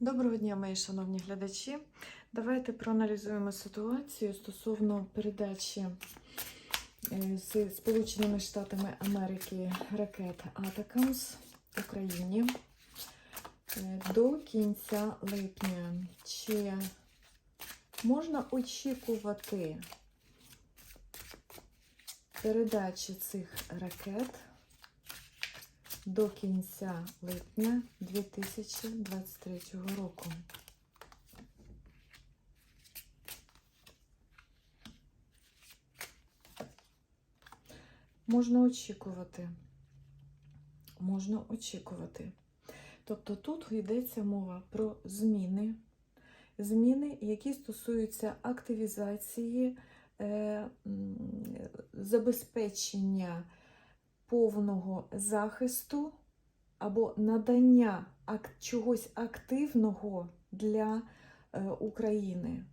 Доброго дня, мої шановні глядачі. Давайте проаналізуємо ситуацію стосовно передачі е, з Сполученими Штатами Америки ракет Атакамс Україні е, до кінця липня. Чи можна очікувати передачі цих ракет? До кінця липня 2023 року. Можна очікувати. Можна очікувати. Тобто тут йдеться мова про зміни, зміни, які стосуються активізації, е, забезпечення повного захисту або надання чогось активного для е, України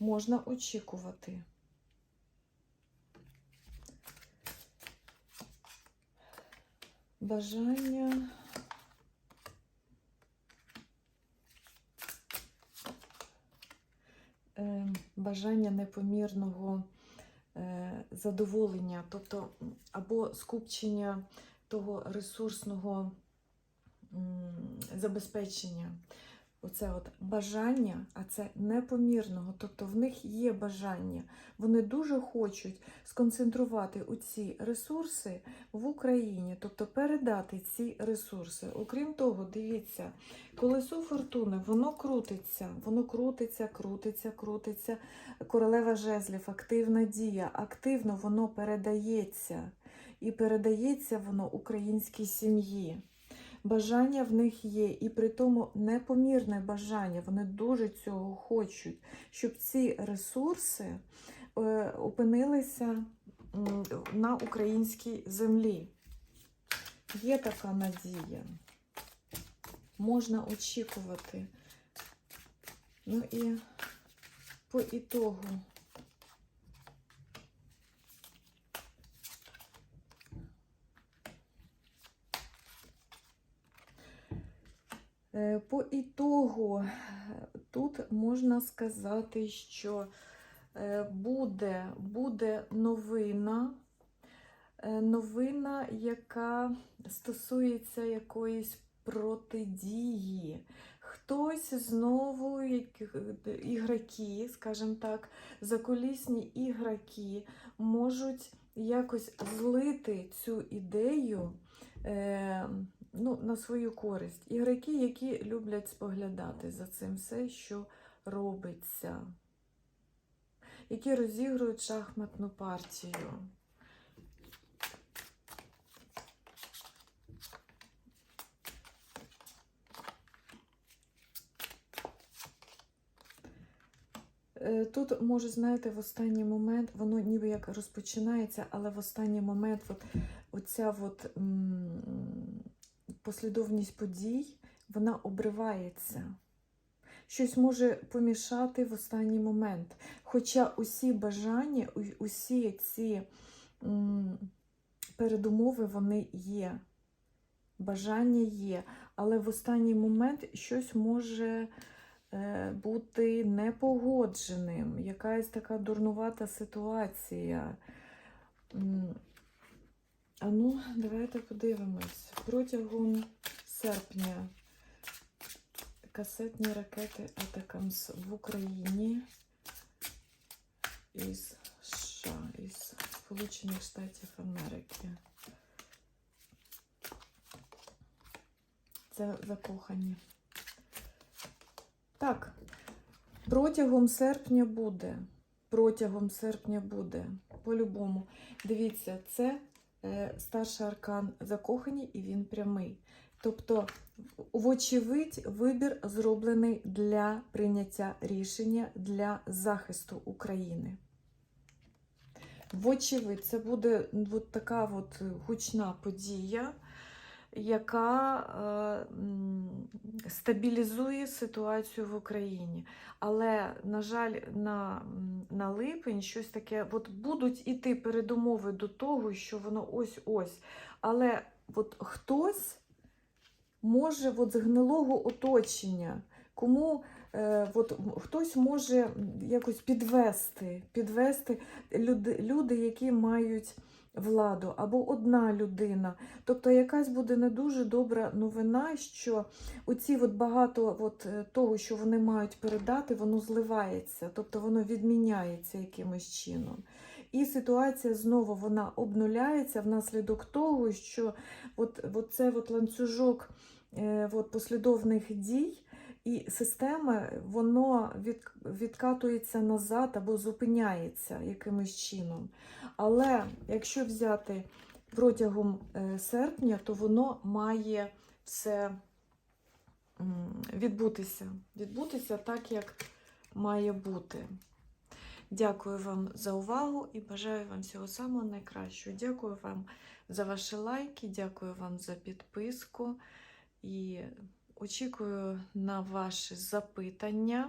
можна очікувати. Бажання. е, Бажання непомірного задоволення, тобто або скупчення того ресурсного забезпечення. Оце от бажання, а це непомірного, тобто в них є бажання. Вони дуже хочуть сконцентрувати ці ресурси в Україні, тобто передати ці ресурси. Окрім того, дивіться, колесо фортуни, воно крутиться, воно крутиться, крутиться, крутиться. Королева жезлів, активна дія, активно воно передається. І передається воно українській сім'ї. Бажання в них є, і при тому непомірне бажання. Вони дуже цього хочуть, щоб ці ресурси е, опинилися на українській землі. Є така надія. Можна очікувати. Ну і по ітогу. По ітогу е, тут можна сказати, що е, буде, буде новина, е, новина, яка стосується якоїсь протидії. Хтось знову, ігроки, скажімо так, закулісні ігроки можуть якось злити цю ідею. Ну, на свою користь. Ігроки, які люблять споглядати за цим все, що робиться, які розігрують шахматну партію. Е, Тут, може, знаєте, в останній момент, воно ніби як розпочинається, але в останній момент от, оця от, м, послідовність подій, вона обривається. Щось може помішати в останній момент. Хоча усі бажання, усі ці передумови, вони є. Бажання є, але в останній момент щось може е, бути непогодженим, якась така дурнувата ситуація. А ну, давайте подивимось. Протягом серпня касетні ракети Атакамс в Україні із США, із Сполучених Штатів Америки. Це закохані. Так, протягом серпня буде. Протягом серпня буде. По-любому. Дивіться, це старший аркан закохані, і він прямий. Тобто, вочевидь, вибір зроблений для прийняття рішення для захисту України. Вочевидь, це буде от така от гучна подія, яка е, стабілізує ситуацію в Україні. Але, на жаль, на, на липень щось таке, от будуть іти передумови до того, що воно ось-ось. Але от хтось може от, з гнилого оточення, кому от, хтось може якось підвести, підвести люди, люди, які мають владу, або одна людина. Тобто якась буде не дуже добра новина, що оці от багато от, е, того, що вони мають передати, воно зливається, тобто воно відміняється якимось чином. І ситуація знову вона обнуляється внаслідок того, що от, от цей от ланцюжок е, от послідовних дій і системи, воно від, відкатується назад або зупиняється якимось чином. Але якщо взяти протягом е, серпня, то воно має все відбутися. Відбутися так, як має бути. Дякую вам за увагу і бажаю вам всього самого найкращого. Дякую вам за ваші лайки, дякую вам за підписку і очікую на ваші запитання.